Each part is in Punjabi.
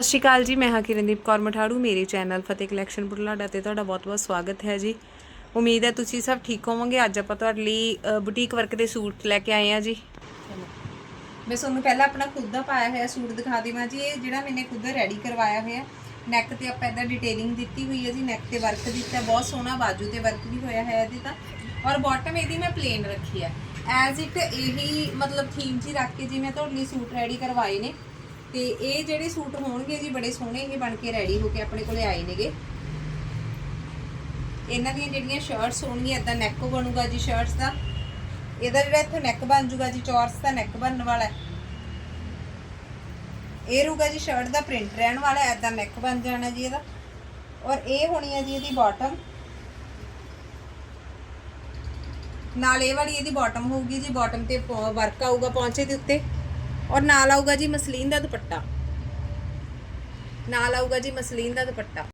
ਸਤਿ ਸ਼੍ਰੀ ਅਕਾਲ ਜੀ, ਮੈਂ ਹਾਂ ਕਿਰਨਦੀਪ ਕੌਰ ਮਠਾੜੂ, ਮੇਰੇ ਚੈਨਲ ਫਤਿਹ ਕਲੈਕਸ਼ਨ ਬੁਢਲਾਡਾ ਤੇ ਤੁਹਾਡਾ ਬਹੁਤ-ਬਹੁਤ ਸਵਾਗਤ ਹੈ ਜੀ। ਉਮੀਦ ਹੈ ਤੁਸੀਂ ਸਭ ਠੀਕ ਹੋਵੋਗੇ। ਅੱਜ ਆਪਾਂ ਤੁਹਾਡੇ ਲਈ ਬੁਟੀਕ ਵਰਕ ਦੇ ਸੂਟ ਲੈ ਕੇ ਆਏ ਆ ਜੀ। ਮੈਂ ਤੁਹਾਨੂੰ ਪਹਿਲਾਂ ਆਪਣਾ ਖੁਦ ਦਾ ਪਾਇਆ ਹੋਇਆ ਸੂਟ ਦਿਖਾ ਦੇਵਾਂ ਜੀ। ਇਹ ਜਿਹੜਾ ਮੈਨੇ ਖੁਦ ਰੈਡੀ ਕਰਵਾਇਆ ਹੋਇਆ। ਨੈਕ ਤੇ ਆਪਾਂ ਇਹਦਾ ਡਿਟੇਲਿੰਗ ਦਿੱਤੀ ਹੋਈ ਹੈ ਜੀ। ਨੈਕ ਤੇ ਵਰਕ ਦਿੱਤਾ। ਬਹੁਤ ਸੋਹਣਾ ਬਾਜੂ ਤੇ ਵਰਕ ਵੀ ਹੋਇਆ ਹੈ ਇਹਦੇ ਤਾਂ। ਔਰ ਬਾਟਮ ਇਹਦੀ ਮੈਂ ਪਲੇਨ ਰੱਖੀ ਹੈ। ਐਜ਼ ਇਟ ਇਹੀ ਮਤਲਬ ਥੀਮ ਜੀ ਰੱਖ ਕੇ ਜੀ ਮੈਂ ਤੁਹਾਡੇ ਲਈ ਸੂਟ ਰੈਡੀ ਕਰਵਾਏ ਨੇ। ਤੇ ਇਹ ਜਿਹੜੇ ਸੂਟ ਹੋਣਗੇ ਜੀ, ਬੜੇ ਸੋਹਣੇ ਇਹ ਬਣ ਕੇ ਰੈਡੀ ਹੋ ਕੇ ਆਪਣੇ ਕੋਲੇ ਆਏ ਨੇਗੇ। ਇਹਨਾਂ ਦੀਆਂ ਜਿਹੜੀਆਂ ਸ਼ਰਟਸ ਹੋਣਗੀਆਂ ਇਦਾਂ ਨੈਕ ਬਣੂਗਾ ਜੀ ਸ਼ਰਟਸ ਦਾ। ਇਹਦਾ ਜਿਹੜਾ ਇੱਥੇ ਨੈਕ ਬਣ ਜੂਗਾ ਜੀ ਚੌਰਸ ਦਾ ਨੈਕ ਬਣਨ ਵਾਲਾ। ਹੈ ਇਹ ਰਹੂਗਾ ਜੀ ਸ਼ਰਟ ਦਾ ਪ੍ਰਿੰਟ ਰਹਿਣ ਵਾਲਾ ਹੈ ਇਦਾਂ ਨੈਕ ਬਣ ਜਾਣਾ ਜੀ ਇਹਦਾ। ਔਰ ਇਹ ਹੋਣੀ ਹੈ ਜੀ ਇਹਦੀ ਬਾਟਮ ਨਾਲ ਇਹ ਵਾਲੀ ਇਹਦੀ ਬਾਟਮ ਹੋਊਗੀ ਜੀ ਬਾਟਮ ਤੇ ਵਰਕ ਆਊਗਾ ਪੌਂਚੇ ਦੇ ਉੱਤੇ। ਔਰ ਨਾਲ ਆਊਗਾ ਜੀ ਮਸਲੀਨ ਦਾ ਦੁਪੱਟਾ। ਨਾਲ ਆਊਗਾ ਜੀ ਮਸਲੀਨ ਦਾ ਦੁਪੱਟਾ।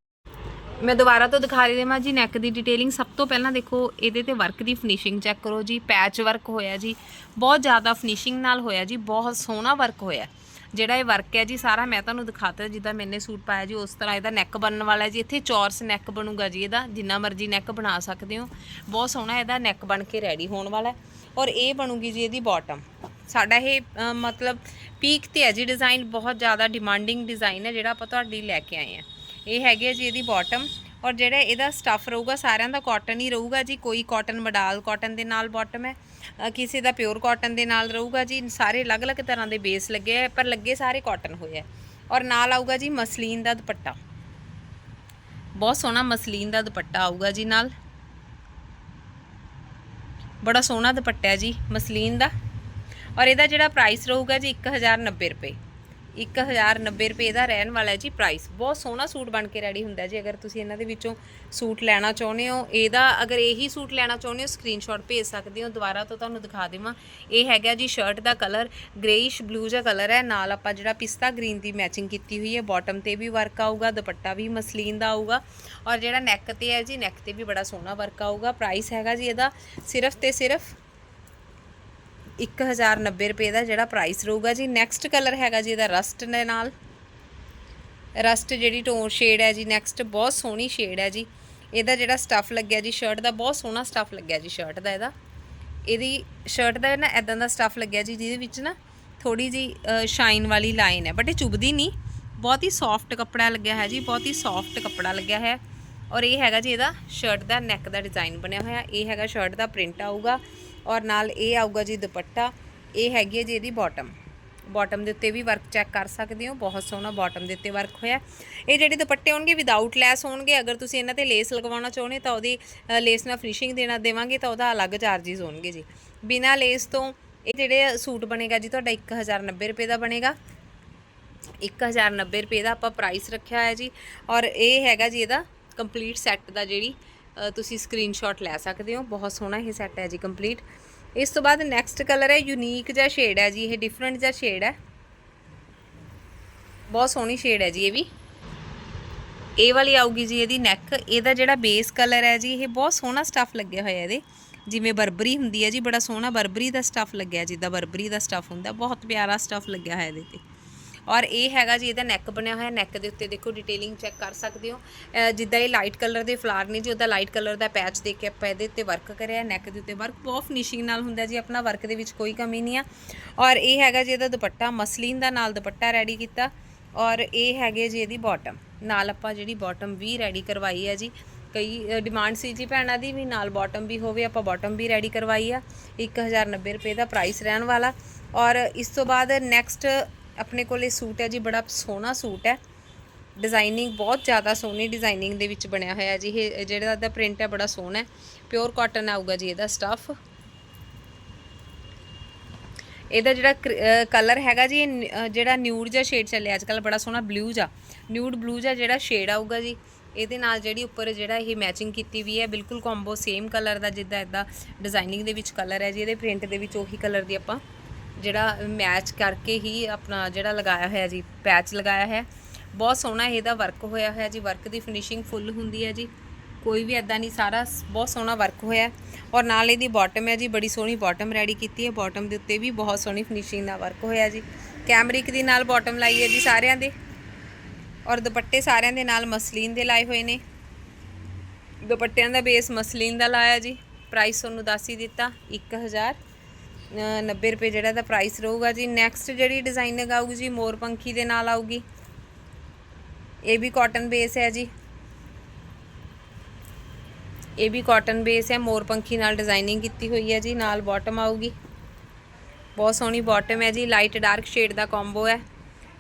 ਮੈਂ ਦੁਬਾਰਾ ਤੋਂ ਦਿਖਾ ਰਹੀ ਦੇਵਾਂ ਜੀ ਨੈਕ ਦੀ ਡਿਟੇਲਿੰਗ ਸਭ ਤੋਂ ਪਹਿਲਾਂ ਦੇਖੋ, ਇਹਦੇ ਤੇ ਵਰਕ ਦੀ ਫਿਨਿਸ਼ਿੰਗ ਚੈੱਕ ਕਰੋ ਜੀ। ਪੈਚ ਵਰਕ ਹੋਇਆ ਜੀ। ਬਹੁਤ ਜ਼ਿਆਦਾ ਫਿਨਿਸ਼ਿੰਗ ਨਾਲ ਹੋਇਆ ਜੀ। ਬਹੁਤ ਸੋਹਣਾ ਵਰਕ ਹੋਇਆ। ਜਿਹੜਾ ਇਹ ਵਰਕ ਹੈ ਜੀ, ਸਾਰਾ ਮੈਂ ਤੁਹਾਨੂੰ ਦਿਖਾਤਾ, ਜਿੱਦਾਂ ਮੈਨੇ ਸੂਟ ਪਾਇਆ ਜੀ, ਉਸ ਤਰ੍ਹਾਂ ਇਹਦਾ ਨੈਕ ਬਣਨ ਵਾਲਾ ਜੀ। ਇੱਥੇ ਚੌਰਸ ਨੈਕ ਬਣੂਗਾ ਜੀ ਇਹਦਾ। ਜਿੰਨਾ ਮਰਜ਼ੀ ਨੈਕ ਬਣਾ ਸਕਦੇ ਹੋ। ਬਹੁਤ ਸੋਹਣਾ ਇਹਦਾ ਨੈਕ ਬਣ ਕੇ ਰੈਡੀ ਹੋਣ ਵਾਲਾ ਔਰ ਇਹ ਬਣੂਗੀ ਜੀ ਇਹਦੀ ਬਾਟਮ ਸਾਡਾ ਇਹ ਮਤਲਬ ਪੀਕ ਤੇ ਹੈ ਜੀ ਡਿਜ਼ਾਈਨ ਬਹੁਤ ਜ਼ਿਆਦਾ ਡਿਮਾਂਡਿੰਗ ਡਿਜ਼ਾਈਨ ਹੈ, ਜਿਹੜਾ ਆਪਾਂ ਤੁਹਾਡੇ ਲਈ ਲੈ ਕੇ ਆਏ ਆ ਇਹ ਹੈਗੇ ਹੈ ਜੀ ਇਹਦੀ ਬਾਟਮ ਔਰ ਜਿਹੜਾ ਇਹਦਾ ਸਟੱਫ ਰਹੂਗਾ, ਸਾਰਿਆਂ ਦਾ ਕਾਟਨ ਹੀ ਰਹੂਗਾ ਜੀ, ਕੋਈ ਕਾਟਨ ਮਡਾਲ ਕਾਟਨ ਦੇ ਨਾਲ ਬਾਟਮ ਹੈ ਕਿਸੇ ਦਾ ਪਿਓਰ ਕਾਟਨ ਦੇ ਨਾਲ ਰਹੂਗਾ ਜੀ, ਸਾਰੇ ਅਲੱਗ-ਅਲੱਗ ਤਰ੍ਹਾਂ ਦੇ ਬੇਸ ਲੱਗੇ ਆ, ਪਰ ਲੱਗੇ ਸਾਰੇ ਕਾਟਨ ਹੋਏ ਆ। ਔਰ ਨਾਲ ਆਊਗਾ ਜੀ ਮਸਲੀਨ ਦਾ ਦੁਪੱਟਾ। ਬਹੁਤ ਸੋਹਣਾ ਮਸਲੀਨ ਦਾ ਦੁਪੱਟਾ ਆਊਗਾ ਜੀ ਨਾਲ। ਬੜਾ ਸੋਹਣਾ ਦੁਪੱਟਾ ਜੀ ਮਸਲੀਨ ਦਾ। ਔਰ ਇਹਦਾ ਜਿਹੜਾ ਪ੍ਰਾਈਸ ਰਹੂਗਾ ਜੀ 1090 ਰੁਪਏ। 1090 ਰੁਪਏ ਦਾ ਰਹਿਣ ਵਾਲਾ ਜੀ ਪ੍ਰਾਈਸ ਬਹੁਤ ਸੋਹਣਾ ਸੂਟ ਬਣ ਕੇ ਰੈਡੀ ਹੁੰਦਾ ਜੀ, ਅਗਰ ਤੁਸੀਂ ਇਹਨਾਂ ਦੇ ਵਿੱਚੋਂ ਸੂਟ ਲੈਣਾ ਚਾਹੁੰਦੇ ਹੋ। ਇਹਦਾ ਅਗਰ ਇਹੀ ਸੂਟ ਲੈਣਾ ਚਾਹੁੰਦੇ ਹੋ ਸਕਰੀਨਸ਼ਾਟ ਭੇਜ ਸਕਦੇ ਹੋ। ਦੁਬਾਰਾ ਤੋਂ ਤੁਹਾਨੂੰ ਦਿਖਾ ਦੇਵਾਂ। ਇਹ ਹੈਗਾ ਜੀ ਸ਼ਰਟ ਦਾ ਕਲਰ ਗ੍ਰੇਇਸ਼ ਬਲੂ ਜਿਹਾ ਕਲਰ ਹੈ। ਨਾਲ ਆਪਾਂ ਜਿਹੜਾ ਪਿਸਤਾ ਗ੍ਰੀਨ ਦੀ ਮੈਚਿੰਗ ਕੀਤੀ ਹੋਈ ਹੈ। ਬਾਟਮ ਤੇ ਵੀ ਵਰਕ ਆਊਗਾ, ਦੁਪੱਟਾ ਵੀ ਮਸਲੀਨ ਦਾ ਆਊਗਾ। ਔਰ ਜਿਹੜਾ ਨੈਕ ਤੇ ਹੈ ਜੀ ਨੈਕ ਤੇ ਵੀ ਬੜਾ ਸੋਹਣਾ ਵਰਕ ਆਊਗਾ। ਪ੍ਰਾਈਸ ਹੈਗਾ ਜੀ ਇਹਦਾ ਸਿਰਫ ਤੇ ਸਿਰਫ 1090 ਰੁਪਏ ਦਾ ਜਿਹੜਾ ਪ੍ਰਾਈਸ ਰਹੂਗਾ ਜੀ। ਨੈਕਸਟ ਕਲਰ ਹੈਗਾ ਜੀ ਇਹਦਾ ਰਸਟ ਦੇ ਨਾਲ। ਰਸਟ ਜਿਹੜੀ ਟੋਨ ਸ਼ੇਡ ਹੈ ਜੀ ਨੈਕਸਟ ਬਹੁਤ ਸੋਹਣੀ ਸ਼ੇਡ ਹੈ ਜੀ। ਇਹਦਾ ਜਿਹੜਾ ਸਟੱਫ ਲੱਗਿਆ ਜੀ ਸ਼ਰਟ ਦਾ ਬਹੁਤ ਸੋਹਣਾ ਸਟੱਫ ਲੱਗਿਆ ਜੀ ਸ਼ਰਟ ਦਾ ਇਹਦਾ। ਇਹਦੀ ਸ਼ਰਟ ਦਾ ਨਾ ਐਦਾਂ ਦਾ ਸਟੱਫ ਲੱਗਿਆ ਜੀ, ਜਿਹਦੇ ਵਿੱਚ ਨਾ ਥੋੜੀ ਜੀ ਸ਼ਾਈਨ ਵਾਲੀ ਲਾਈਨ ਹੈ। ਬਟ ਇਹ ਚੁਭਦੀ ਨਹੀਂ। ਬਹੁਤ ਹੀ ਸੌਫਟ ਕੱਪੜਾ ਲੱਗਿਆ ਹੈ ਜੀ, ਬਹੁਤ ਹੀ ਸੌਫਟ ਕੱਪੜਾ ਲੱਗਿਆ ਹੈ। ਔਰ ਇਹ ਹੈਗਾ ਜੀ ਇਹਦਾ ਸ਼ਰਟ ਦਾ ਨੈਕ ਦਾ ਡਿਜ਼ਾਈਨ ਬਣਿਆ ਹੋਇਆ। ਇਹ ਹੈਗਾ ਸ਼ਰਟ ਦਾ ਪ੍ਰਿੰਟ ਆਊਗਾ। ਔਰ ਨਾਲ ਇਹ ਆਊਗਾ ਜੀ ਦੁਪੱਟਾ, ਇਹ ਹੈਗੀ ਹੈ ਜੀ ਇਹਦੀ ਬਾਟਮ ਬਾਟਮ ਦੇ ਉੱਤੇ ਵੀ ਵਰਕ ਚੈੱਕ ਕਰ ਸਕਦੇ ਹੋ, ਬਹੁਤ ਸੋਹਣਾ ਬਾਟਮ ਦੇ ਉੱਤੇ ਵਰਕ ਹੋਇਆ। ਇਹ ਜਿਹੜੇ ਦੁਪੱਟੇ ਹੋਣਗੇ ਵਿਦਆਊਟ ਲੈਸ ਹੋਣਗੇ, ਅਗਰ ਤੁਸੀਂ ਇਹਨਾਂ ਤੇ ਲੇਸ ਲਗਵਾਉਣਾ ਚਾਹੁੰਦੇ ਤਾਂ ਉਹਦੀ ਲੇਸ ਨਾਲ ਫਿਨਿਸ਼ਿੰਗ ਦੇਣਾ ਦੇਵਾਂਗੇ ਤਾਂ ਉਹਦਾ ਅਲੱਗ ਚਾਰजेस ਹੋਣਗੇ ਜੀ। ਬਿਨਾ ਲੇਸ ਤੋਂ ਇਹ ਜਿਹੜੇ ਸੂਟ ਬਣੇਗਾ ਜੀ, ਤੁਹਾਡਾ 1090 ਰੁਪਏ ਦਾ ਬਣੇਗਾ। 1090 ਰੁਪਏ ਦਾ ਆਪਾਂ ਪ੍ਰਾਈਸ ਰੱਖਿਆ ਹੋਇਆ ਜੀ। ਔਰ ਇਹ ਹੈਗਾ ਜੀ ਇਹਦਾ ਕੰਪਲੀਟ ਸੈੱਟ ਦਾ ਜਿਹੜੀ ਤੁਸੀਂ ਸਕਰੀਨਸ਼ਾਟ ਲੈ ਸਕਦੇ ਹੋ। ਬਹੁਤ ਸੋਹਣਾ ਇਹ ਸੈੱਟ ਹੈ ਜੀ ਕੰਪਲੀਟ ਇਸ ਤੋਂ ਬਾਅਦ ਨੈਕਸਟ ਕਲਰ ਹੈ ਯੂਨੀਕ ਜਿਹਾ ਸ਼ੇਡ ਹੈ ਜੀ, ਇਹ ਡਿਫਰੈਂਟ ਜਿਹਾ ਸ਼ੇਡ ਹੈ। ਬਹੁਤ ਸੋਹਣੀ ਸ਼ੇਡ ਹੈ ਜੀ ਇਹ ਵੀ। ਇਹ ਵਾਲੀ ਆਊਗੀ ਜੀ ਇਹਦੀ ਨੈਕ ਇਹਦਾ ਜਿਹੜਾ ਬੇਸ ਕਲਰ ਹੈ ਜੀ, ਇਹ ਬਹੁਤ ਸੋਹਣਾ ਸਟੱਫ ਲੱਗਿਆ ਹੋਇਆ ਇਹਦੇ। ਜਿਵੇਂ ਬਰਬਰੀ ਹੁੰਦੀ ਹੈ ਜੀ, ਬੜਾ ਸੋਹਣਾ ਬਰਬਰੀ ਦਾ ਸਟੱਫ ਲੱਗਿਆ, ਜਿੱਦਾਂ ਬਰਬਰੀ ਦਾ ਸਟੱਫ ਹੁੰਦਾ, ਬਹੁਤ ਪਿਆਰਾ ਸਟੱਫ ਲੱਗਿਆ ਹੋਇਆ ਇਹਦੇ ਤੇ। ਔਰ ਇਹ ਹੈਗਾ ਜੀ, ਇਹਦਾ ਨੈਕ ਬਣਿਆ ਹੋਇਆ ਨੈਕ ਦੇ ਉੱਤੇ ਦੇਖੋ ਡਿਟੇਲਿੰਗ ਚੈੱਕ ਕਰ ਸਕਦੇ ਹੋ। ਜਿੱਦਾਂ ਇਹ ਲਾਈਟ ਕਲਰ ਦੇ ਫਲਾਰ ਨੇ ਜੀ, ਉਹਦਾ ਲਾਈਟ ਕਲਰ ਦਾ ਪੈਚ ਦੇ ਕੇ ਆਪਾਂ ਇਹਦੇ ਉੱਤੇ ਵਰਕ ਕਰਿਆ ਨੈਕ ਦੇ ਉੱਤੇ ਵਰਕ ਬਹੁਤ ਫਿਨਿਸ਼ਿੰਗ ਨਾਲ ਹੁੰਦਾ ਜੀ, ਆਪਣਾ ਵਰਕ ਦੇ ਵਿੱਚ ਕੋਈ ਕਮੀ ਨਹੀਂ ਆ। ਔਰ ਇਹ ਹੈਗਾ ਜੀ, ਇਹਦਾ ਦੁਪੱਟਾ ਮਸਲੀਨ ਦਾ ਨਾਲ ਦੁਪੱਟਾ ਰੈਡੀ ਕੀਤਾ। ਔਰ ਇਹ ਹੈਗੇ ਜੀ ਇਹਦੀ ਬਾਟਮ ਨਾਲ ਆਪਾਂ ਜਿਹੜੀ ਬਾਟਮ ਵੀ ਰੈਡੀ ਕਰਵਾਈ ਹੈ ਜੀ। ਕਈ ਡਿਮਾਂਡ ਸੀ ਜੀ ਭੈਣਾਂ ਦੀ ਵੀ, ਨਾਲ ਬਾਟਮ ਵੀ ਹੋਵੇ, ਆਪਾਂ ਬਾਟਮ ਵੀ ਰੈਡੀ ਕਰਵਾਈ ਆ। 1090 ਰੁਪਏ ਦਾ ਪ੍ਰਾਈਸ ਰਹਿਣ ਵਾਲਾ। ਔਰ ਇਸ ਤੋਂ ਬਾਅਦ ਨੈਕਸਟ ਆਪਣੇ ਕੋਲ ਇਹ ਸੂਟ ਹੈ ਜੀ, ਬੜਾ ਸੋਹਣਾ ਸੂਟ ਹੈ। ਡਿਜ਼ਾਈਨਿੰਗ ਬਹੁਤ ਜ਼ਿਆਦਾ ਸੋਹਣੀ ਡਿਜ਼ਾਈਨਿੰਗ ਦੇ ਵਿੱਚ ਬਣਿਆ ਹੋਇਆ ਜੀ। ਇਹ ਜਿਹੜਾ ਦਾ ਪ੍ਰਿੰਟ ਹੈ, ਬੜਾ ਸੋਹਣਾ ਹੈ। ਪਿਓਰ ਕਾਟਨ ਆਊਗਾ ਜੀ ਇਹਦਾ ਸਟੱਫ ਇਹਦਾ ਜਿਹੜਾ ਕਲਰ ਹੈਗਾ ਜੀ, ਇਹ ਜਿਹੜਾ ਨਿਊਡ ਜਿਹਾ ਸ਼ੇਡ ਚੱਲਿਆ ਅੱਜ ਕੱਲ ਬੜਾ ਸੋਹਣਾ ਬਲੂ ਜਿਹਾ। ਨਿਊਡ ਬਲੂ ਜਿਹਾ ਜਿਹੜਾ ਸ਼ੇਡ ਆਊਗਾ ਜੀ, ਇਹਦੇ ਨਾਲ ਜਿਹੜੀ ਉੱਪਰ ਜਿਹੜਾ ਇਹ ਮੈਚਿੰਗ ਕੀਤੀ ਵੀ ਹੈ, ਬਿਲਕੁਲ ਕੰਬੋ ਸੇਮ ਕਲਰ ਦਾ ਜਿੱਦਾਂ ਇਦਾਂ ਡਿਜ਼ਾਈਨਿੰਗ ਦੇ ਵਿੱਚ ਕਲਰ ਹੈ ਜੀ, ਇਹਦੇ ਪ੍ਰਿੰਟ ਦੇ ਵਿੱਚ ਉਹੀ ਕਲਰ ਦੀ ਆਪਾਂ ਜਿਹੜਾ ਮੈਚ ਕਰਕੇ ਹੀ ਆਪਣਾ ਜਿਹੜਾ ਲਗਾਇਆ ਹੋਇਆ ਜੀ ਪੈਚ ਲਗਾਇਆ ਹੈ। ਬਹੁਤ ਸੋਹਣਾ ਇਹਦਾ ਵਰਕ ਹੋਇਆ ਹੋਇਆ ਜੀ ਵਰਕ ਦੀ ਫਿਨਿਸ਼ਿੰਗ ਫੁੱਲ ਹੁੰਦੀ ਹੈ ਜੀ। ਕੋਈ ਵੀ ਐਦਾਂ ਨਹੀਂ ਸਾਰਾ ਬਹੁਤ ਸੋਹਣਾ ਵਰਕ ਹੋਇਆ। ਔਰ ਨਾਲ ਇਹਦੀ ਬਾਟਮ ਹੈ ਜੀ ਬੜੀ ਸੋਹਣੀ ਬਾਟਮ ਰੈਡੀ ਕੀਤੀ ਹੈ। ਬਾਟਮ ਦੇ ਉੱਤੇ ਵੀ ਬਹੁਤ ਸੋਹਣੀ ਫਿਨਿਸ਼ਿੰਗ ਦਾ ਵਰਕ ਹੋਇਆ ਜੀ। ਕੈਮਰਿਕ ਦੀ ਨਾਲ ਬਾਟਮ ਲਾਈ ਹੈ ਜੀ ਸਾਰਿਆਂ ਦੇ। ਔਰ ਦੁਪੱਟੇ ਸਾਰਿਆਂ ਦੇ ਨਾਲ ਮਸਲੀਨ ਦੇ ਲਾਏ ਹੋਏ ਨੇ। ਦੁਪੱਟਿਆਂ ਦਾ ਬੇਸ ਮਸਲੀਨ ਦਾ ਲਾਇਆ ਜੀ। ਪ੍ਰਾਈਸ ਤੁਹਾਨੂੰ ਦੱਸ ਹੀ ਦਿੱਤਾ 1000 ਅ, 90 ਰੁਪਏ ਜਿਹੜਾ ਦਾ ਪ੍ਰਾਈਸ ਰਹੂਗਾ ਜੀ। ਨੈਕਸਟ ਜਿਹੜੀ ਡਿਜ਼ਾਈਨਿੰਗ ਆਊਗੀ ਜੀ, ਮੋਰ ਪੰਖੀ ਦੇ ਨਾਲ ਆਊਗੀ। ਇਹ ਵੀ ਕਾਟਨ ਬੇਸ ਹੈ ਜੀ। ਇਹ ਵੀ ਕਾਟਨ ਬੇਸ ਹੈ, ਮੋਰ ਪੰਖੀ ਨਾਲ ਡਿਜ਼ਾਈਨਿੰਗ ਕੀਤੀ ਹੋਈ ਹੈ ਜੀ। ਨਾਲ ਬਾਟਮ ਆਊਗੀ। ਬਹੁਤ ਸੋਹਣੀ ਬਾਟਮ ਹੈ ਜੀ। ਲਾਈਟ ਡਾਰਕ ਸ਼ੇਡ ਦਾ ਕੰਬੋ ਹੈ।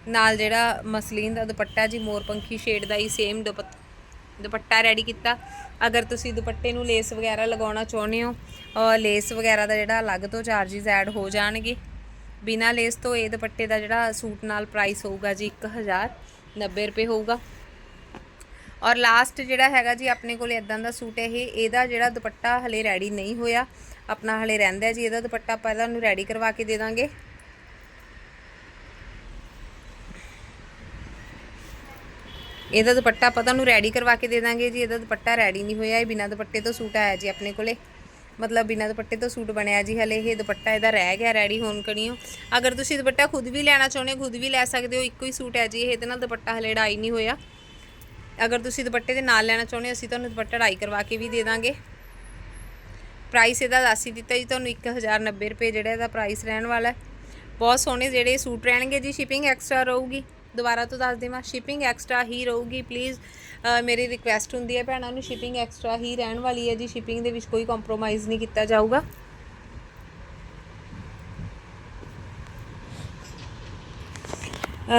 ਨਾਲ ਜਿਹੜਾ ਮਸਲੀਨ ਦਾ ਦੁਪੱਟਾ ਜੀ, ਮੋਰ ਪੰਖੀ ਸ਼ੇਡ ਦਾ ਹੀ ਸੇਮ ਦੁਪੱਟਾ ਦੁਪੱਟਾ ਰੈਡੀ ਕੀਤਾ। ਅਗਰ ਤੁਸੀਂ ਦੁਪੱਟੇ ਨੂੰ ਲੇਸ ਵਗੈਰਾ ਲਗਾਉਣਾ ਚਾਹੁੰਦੇ ਹੋ ਲੇਸ ਵਗੈਰਾ ਦਾ ਜਿਹੜਾ ਅਲੱਗ ਤੋਂ ਚਾਰजेस ਐਡ ਹੋ ਜਾਣਗੇ। ਬਿਨਾ ਲੇਸ ਤੋਂ ਇਹ ਦੁਪੱਟੇ ਦਾ ਜਿਹੜਾ ਸੂਟ ਨਾਲ ਪ੍ਰਾਈਸ ਹੋਊਗਾ ਜੀ 1090 ਰੁਪਏ ਹੋਊਗਾ। ਔਰ ਲਾਸਟ ਜਿਹੜਾ ਹੈਗਾ ਜੀ, ਆਪਣੇ ਕੋਲ ਇਦਾਂ ਦਾ ਸੂਟ ਹੈ ਇਹ, ਇਹਦਾ ਜਿਹੜਾ ਦੁਪੱਟਾ ਹਲੇ ਰੈਡੀ ਨਹੀਂ ਹੋਇਆ। ਆਪਣਾ ਹਲੇ ਰਹਿੰਦਾ ਜੀ, ਇਹਦਾ ਦੁਪੱਟਾ ਆਪਾਂ ਤੁਹਾਨੂੰ ਰੈਡੀ ਕਰਵਾ ਕੇ ਦੇ ਦਾਂਗੇ। ਇਹਦਾ ਦੁਪੱਟਾ ਆਪਾਂ ਤੁਹਾਨੂੰ ਰੈਡੀ ਕਰਵਾ ਕੇ ਦੇ ਦਾਂਗੇ ਜੀ, ਇਹਦਾ ਦੁਪੱਟਾ ਰੈਡੀ ਨਹੀਂ ਹੋਇਆ, ਇਹ ਬਿਨਾਂ ਦੁਪੱਟੇ ਤੋਂ ਸੂਟ ਆਇਆ ਜੀ ਆਪਣੇ ਕੋਲੇ। ਮਤਲਬ ਬਿਨਾਂ ਦੁਪੱਟੇ ਤੋਂ ਸੂਟ ਬਣਿਆ ਜੀ ਹਲੇ, ਇਹ ਦੁਪੱਟਾ ਇਹਦਾ ਰਹਿ ਗਿਆ ਰੈਡੀ ਹੋਣ ਕਣੀਓ। ਅਗਰ ਤੁਸੀਂ ਦੁਪੱਟਾ ਖੁਦ ਵੀ ਲੈਣਾ ਚਾਹੁੰਦੇ ਹੋ, ਖੁਦ ਵੀ ਲੈ ਸਕਦੇ ਹੋ, ਇੱਕੋ ਹੀ ਸੂਟ ਹੈ ਜੀ ਇਹਦੇ ਨਾਲ ਦੁਪੱਟਾ ਹਲੇ ਡਾਈ ਨਹੀਂ ਹੋਇਆ। ਅਗਰ ਤੁਸੀਂ ਦੁਪੱਟੇ ਦੇ ਨਾਲ ਲੈਣਾ ਚਾਹੁੰਦੇ ਹੋ, ਅਸੀਂ ਤੁਹਾਨੂੰ ਦੁਪੱਟਾ ਡਾਈ ਕਰਵਾ ਕੇ ਵੀ ਦੇ ਦਾਂਗੇ। ਪ੍ਰਾਈਸ ਇਹਦਾ ਦੱਸ ਹੀ ਦਿੱਤਾ ਜੀ, ਤੁਹਾਨੂੰ 1090 ਰੁਪਏ ਜਿਹੜਾ ਇਹਦਾ ਪ੍ਰਾਈਸ ਰਹਿਣ ਵਾਲਾ ਹੈ। ਬਹੁਤ ਸੋਹਣੇ ਜਿਹੜੇ ਸੂਟ ਰਹਿਣਗੇ ਜੀ ਸ਼ਿਪਿੰਗ ਐਕਸਟਰਾ ਰਹੂਗੀ। ਦੁਬਾਰਾ ਤੋਂ ਦੱਸ ਦੇਵਾਂ ਸ਼ਿਪਿੰਗ ਐਕਸਟਰਾ ਹੀ ਰਹੂਗੀ ਪਲੀਜ਼ ਮੇਰੀ ਰਿਕੁਐਸਟ ਹੁੰਦੀ ਹੈ ਭੈਣਾਂ ਨੂੰ ਸ਼ਿਪਿੰਗ ਐਕਸਟਰਾ ਹੀ ਰਹਿਣ ਵਾਲੀ ਹੈ ਜੀ ਸ਼ਿਪਿੰਗ ਦੇ ਵਿੱਚ ਕੋਈ ਕੰਪਰੋਮਾਈਜ਼ ਨਹੀਂ ਕੀਤਾ ਜਾਊਗਾ।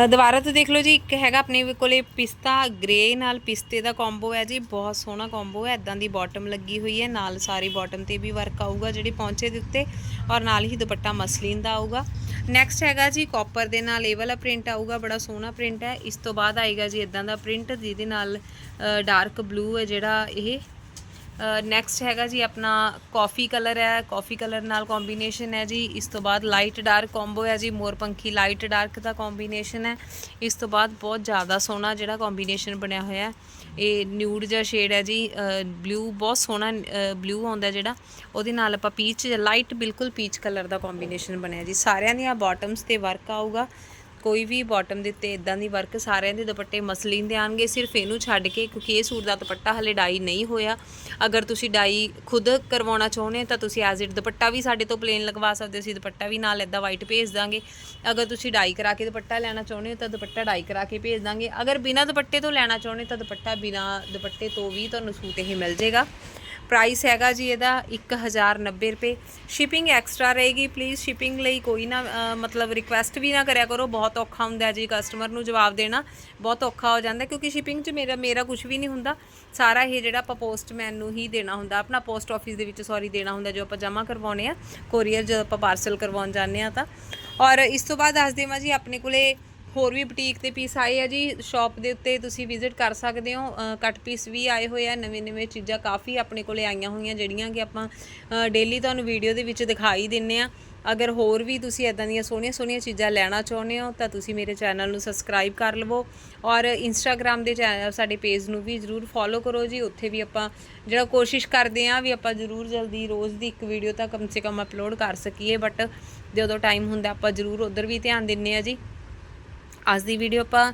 ਦੁਬਾਰਾ ਤੋਂ ਦੇਖ ਲਓ ਜੀ, ਇੱਕ ਹੈਗਾ ਆਪਣੇ ਕੋਲੇ ਪਿਸਤਾ ਗ੍ਰੇ ਨਾਲ ਪਿਸਤੇ ਦਾ ਕੰਬੋ ਹੈ ਜੀ, ਬਹੁਤ ਸੋਹਣਾ ਕੰਬੋ ਹੈ ਇਦਾਂ ਦੀ ਬਾਟਮ ਲੱਗੀ ਹੋਈ ਹੈ, ਨਾਲ ਸਾਰੀ ਬਾਟਮ ਤੇ ਵੀ ਵਰਕ ਆਊਗਾ ਜਿਹੜੀ ਪੌਂਚੇ ਦੇ ਉੱਤੇ, ਔਰ ਨਾਲ ਹੀ ਦੁਪੱਟਾ ਮਸਲੀਨ ਦਾ ਆਊਗਾ। ਨੈਕਸਟ ਹੈਗਾ ਜੀ ਕਾਪਰ ਦੇ ਨਾਲ ਇਹ ਵਾਲਾ ਪ੍ਰਿੰਟ ਆਊਗਾ, ਬੜਾ ਸੋਹਣਾ ਪ੍ਰਿੰਟ ਹੈ। ਇਸ ਤੋਂ ਬਾਅਦ ਆਏਗਾ ਜੀ ਇਦਾਂ ਦਾ ਪ੍ਰਿੰਟ ਜਿਹਦੇ ਨਾਲ ਡਾਰਕ ਬਲੂ ਹੈ ਜਿਹੜਾ ਇਹ। ਨੈਕਸਟ ਹੈਗਾ ਜੀ ਆਪਣਾ ਕਾਫੀ ਕਲਰ ਹੈ ਕਾਫੀ ਕਲਰ ਨਾਲ ਕੰਬੀਨੇਸ਼ਨ ਹੈ ਜੀ। ਇਸ ਤੋਂ ਬਾਅਦ ਲਾਈਟ ਡਾਰਕ ਕੰਬੋ ਹੈ ਜੀ ਮੋਰਪੰਖੀ ਲਾਈਟ ਡਾਰਕ ਦਾ ਕੰਬੀਨੇਸ਼ਨ ਹੈ। ਇਸ ਤੋਂ ਬਾਅਦ ਬਹੁਤ ਜ਼ਿਆਦਾ ਸੋਹਣਾ ਜਿਹੜਾ ਕੰਬੀਨੇਸ਼ਨ ਬਣਿਆ ਹੋਇਆ ਹੈ। ਇਹ ਨਿਊਡ ਜਿਹਾ ਸ਼ੇਡ ਹੈ ਜੀ ਬਲੂ ਬਹੁਤ ਸੋਹਣਾ ਬਲੂ ਆਉਂਦਾ ਜਿਹੜਾ, ਉਹਦੇ ਨਾਲ ਆਪਾਂ ਪੀਚ ਲਾਈਟ ਬਿਲਕੁਲ ਪੀਚ ਕਲਰ ਦਾ ਕੰਬੀਨੇਸ਼ਨ ਬਣਿਆ ਜੀ। ਸਾਰਿਆਂ ਦੀਆਂ ਬਾਟਮਸ ਤੇ ਵਰਕ ਆਊਗਾ। ਕੋਈ ਵੀ ਬਾਟਮ ਦੇ ਉੱਤੇ ਇਦਾਂ ਦੀ ਵਰਕ ਸਾਰਿਆਂ ਦੇ ਦੁਪੱਟੇ ਮਸਲੀਨ ਦੇ ਆਣਗੇ ਸਿਰਫ ਇਹਨੂੰ ਛੱਡ ਕੇ, ਕਿਉਂਕਿ ਇਹ ਸੂਟ ਦਾ ਦੁਪੱਟਾ ਹਲੇ ਡਾਈ ਨਹੀਂ ਹੋਇਆ। ਅਗਰ ਤੁਸੀਂ ਡਾਈ ਖੁਦ ਕਰਵਾਉਣਾ ਚਾਹੁੰਦੇ ਹੋ ਤਾਂ ਤੁਸੀਂ ਐਜ਼ ਇਟ ਦੁਪੱਟਾ ਵੀ ਸਾਡੇ ਤੋਂ ਪਲੇਨ ਲਗਵਾ ਸਕਦੇ ਹੋ, ਅਸੀਂ ਦੁਪੱਟਾ ਵੀ ਨਾਲ ਇਦਾਂ ਵਾਈਟ ਭੇਜ ਦਾਂਗੇ। ਅਗਰ ਤੁਸੀਂ ਡਾਈ ਕਰਾ ਕੇ ਦੁਪੱਟਾ ਲੈਣਾ ਚਾਹੁੰਦੇ ਹੋ ਤਾਂ ਦੁਪੱਟਾ ਡਾਈ ਕਰਾ ਕੇ ਭੇਜ ਦਾਂਗੇ। ਅਗਰ ਬਿਨਾਂ ਦੁਪੱਟੇ ਤੋਂ ਲੈਣਾ ਚਾਹੁੰਦੇ ਤਾਂ ਦੁਪੱਟਾ ਬਿਨਾਂ ਦੁਪੱਟੇ ਤੋਂ ਵੀ ਤੁਹਾਨੂੰ ਸੂਟ ਇਹ ਮਿਲ ਜਾਏਗਾ। ਪ੍ਰਾਈਸ ਹੈਗਾ ਜੀ ਇਹਦਾ 1090 ਰੁਪਏ। ਸ਼ਿਪਿੰਗ ਐਕਸਟਰਾ ਰਹੇਗੀ ਪਲੀਜ਼ ਸ਼ਿਪਿੰਗ ਲਈ ਕੋਈ ਨਾ ਮਤਲਬ ਰਿਕੁਐਸਟ ਵੀ ਨਾ ਕਰਿਆ ਕਰੋ। ਬਹੁਤ ਔਖਾ ਹੁੰਦਾ ਜੀ ਕਸਟਮਰ ਨੂੰ ਜਵਾਬ ਦੇਣਾ। ਬਹੁਤ ਔਖਾ ਹੋ ਜਾਂਦਾ ਕਿਉਂਕਿ ਸ਼ਿਪਿੰਗ 'ਚ ਮੇਰਾ ਮੇਰਾ ਕੁਝ ਵੀ ਨਹੀਂ ਹੁੰਦਾ। ਸਾਰਾ ਇਹ ਜਿਹੜਾ ਆਪਾਂ ਪੋਸਟਮੈਨ ਨੂੰ ਹੀ ਦੇਣਾ ਹੁੰਦਾ। ਆਪਣਾ ਪੋਸਟ ਆਫਿਸ ਦੇ ਵਿੱਚ ਸੌਰੀ ਦੇਣਾ ਹੁੰਦਾ ਜੋ ਆਪਾਂ ਜਮ੍ਹਾਂ ਕਰਵਾਉਣੇ ਆ। ਕੋਰੀਅਰ ਜਦੋਂ ਆਪਾਂ ਪਾਰਸਲ ਕਰਵਾਉਣ ਜਾਂਦੇ ਆ ਤਾਂ। ਔਰ ਇਸ ਤੋਂ ਬਾਅਦ ਦੱਸ ਦੇਵਾਂ ਜੀ, ਆਪਣੇ ਕੋਲੇ ਹੋਰ ਵੀ ਬੁਟੀਕ ਤੇ ਪੀਸ ਆਏ ਆ ਜੀ। ਸ਼ਾਪ ਦੇ ਉੱਤੇ ਤੁਸੀਂ ਵਿਜ਼ਿਟ ਕਰ ਸਕਦੇ ਹੋ। ਕੱਟ ਪੀਸ ਵੀ ਆਏ ਹੋਏ ਆ। ਨਵੇਂ ਨਵੇਂ ਚੀਜ਼ਾਂ ਕਾਫੀ ਆਪਣੇ ਕੋਲੇ ਆਈਆਂ ਹੋਈਆਂ, ਜਿਹੜੀਆਂ ਕਿ ਆਪਾਂ ਡੇਲੀ ਤੁਹਾਨੂੰ ਵੀਡੀਓ ਦੇ ਵਿੱਚ ਦਿਖਾਈ ਦਿੰਨੇ ਆ। ਅਗਰ ਹੋਰ ਵੀ ਤੁਸੀਂ ਇਦਾਂ ਦੀਆਂ ਸੋਹਣੀਆਂ ਸੋਹਣੀਆਂ ਚੀਜ਼ਾਂ ਲੈਣਾ ਚਾਹੁੰਦੇ ਹੋ, ਤਾਂ ਤੁਸੀਂ ਮੇਰੇ ਚੈਨਲ ਨੂੰ ਸਬਸਕ੍ਰਾਈਬ ਕਰ ਲਵੋ। ਔਰ ਇੰਸਟਾਗ੍ਰam ਦੇ ਚੈਨਲ ਸਾਡੇ ਪੇਜ ਨੂੰ ਵੀ ਜਰੂਰ ਫੋਲੋ ਕਰੋ ਜੀ। ਉੱਥੇ ਵੀ ਆਪਾਂ ਜਿਹੜਾ ਕੋਸ਼ਿਸ਼ ਕਰਦੇ ਆ ਵੀ ਆਪਾਂ ਜਰੂਰ ਜਲਦੀ ਰੋਜ਼ ਦੀ ਇੱਕ ਵੀਡੀਓ ਤਾਂ ਕਮ ਸੇ ਕਮ ਅਪਲੋਡ ਕਰ ਸਕੀਏ। ਬਟ ਜਦੋਂ ਟਾਈਮ ਹੁੰਦਾ ਆਪਾਂ ਜਰੂਰ ਉਧਰ ਵੀ ਧਿਆਨ ਦਿੰਨੇ ਆ ਜੀ। ਅੱਜ ਦੀ ਵੀਡੀਓ ਆਪਾਂ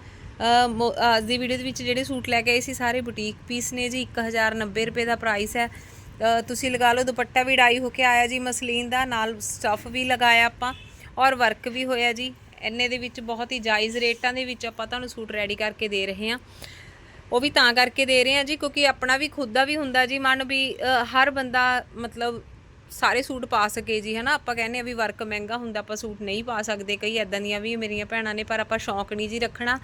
ਮੋ- ਅੱਜ ਦੀ ਵੀਡੀਓ ਦੇ ਵਿੱਚ ਜਿਹੜੇ ਸੂਟ ਲੈ ਕੇ ਆਏ ਸੀ, ਸਾਰੇ ਬੁਟੀਕ ਪੀਸ ਨੇ ਜੀ 1090 ਰੁਪਏ ਦਾ ਪ੍ਰਾਈਸ ਹੈ। ਤੁਸੀਂ ਲਗਾ ਲਓ, ਦੁਪੱਟਾ ਵੀ ਡਾਈ ਹੋ ਕੇ ਆਇਆ ਜੀ, ਮਸਲੀਨ ਦਾ, ਨਾਲ ਸਟਫ ਵੀ ਲਗਾਇਆ ਆਪਾਂ, ਔਰ ਵਰਕ ਵੀ ਹੋਇਆ ਜੀ। ਇੰਨੇ ਦੇ ਵਿੱਚ ਬਹੁਤ ਹੀ ਜਾਇਜ਼ ਰੇਟਾਂ ਦੇ ਵਿੱਚ ਆਪਾਂ ਤੁਹਾਨੂੰ ਸੂਟ ਰੈਡੀ ਕਰਕੇ ਦੇ ਰਹੇ ਹਾਂ। ਉਹ ਵੀ ਤਾਂ ਕਰਕੇ ਦੇ ਰਹੇ ਹਾਂ ਜੀ, ਕਿਉਂਕਿ ਆਪਣਾ ਵੀ ਖੁਦ ਦਾ ਵੀ ਹੁੰਦਾ ਜੀ, ਮਨ ਵੀ ਹਰ ਬੰਦਾ ਮਤਲਬ ਸਾਰੇ ਸੂਟ ਪਾ ਸਕੇ ਜੀ, ਹਨਾ? ਆਪਾਂ ਕਹਿੰਦੇ ਆ ਵੀ ਵਰਕ ਮਹਿੰਗਾ ਹੁੰਦਾ, ਆਪਾਂ ਸੂਟ ਨਹੀਂ ਪਾ ਸਕਦੇ, ਕਈ ਐਦਾਂ ਦੀਆਂ ਵੀ ਮੇਰੀਆਂ ਭੈਣਾਂ ਨੇ, ਪਰ ਆਪਾਂ ਸ਼ੌਂਕ ਨਹੀਂ ਜੀ ਰੱਖਣਾ।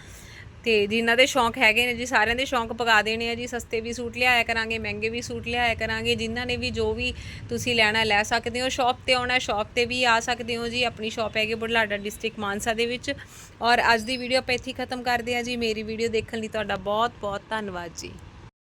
ਤੇ ਜਿਨ੍ਹਾਂ ਦੇ ਸ਼ੌਂਕ ਹੈਗੇ ਨੇ ਜੀ, ਸਾਰਿਆਂ ਦੇ ਸ਼ੌਂਕ ਪਗਾ ਦੇਣੇ ਆ ਜੀ, ਸਸਤੇ ਵੀ ਸੂਟ ਲਿਆਇਆ ਕਰਾਂਗੇ, ਮਹਿੰਗੇ ਵੀ ਸੂਟ ਲਿਆਇਆ ਕਰਾਂਗੇ, ਜਿਨ੍ਹਾਂ ਨੇ ਵੀ ਜੋ ਵੀ ਤੁਸੀਂ ਲੈਣਾ, ਲੈ ਸਕਦੇ ਹੋ। ਸ਼ਾਪ ਤੇ ਆਉਣਾ, ਸ਼ਾਪ ਤੇ ਵੀ ਆ ਸਕਦੇ ਹੋ ਜੀ, ਆਪਣੀ ਸ਼ਾਪ ਹੈਗੀ ਬੁਢਲਾਡਾ ਡਿਸਟ੍ਰਿਕਟ ਮਾਨਸਾ ਦੇ ਵਿੱਚ। ਔਰ ਅੱਜ ਦੀ ਵੀਡੀਓ ਆਪਾਂ ਇੱਥੇ ਖਤਮ ਕਰਦੇ ਹਾਂ ਜੀ। ਮੇਰੀ ਵੀਡੀਓ ਦੇਖਣ ਲਈ ਤੁਹਾਡਾ ਬਹੁਤ ਬਹੁਤ ਧੰਨਵਾਦ ਜੀ।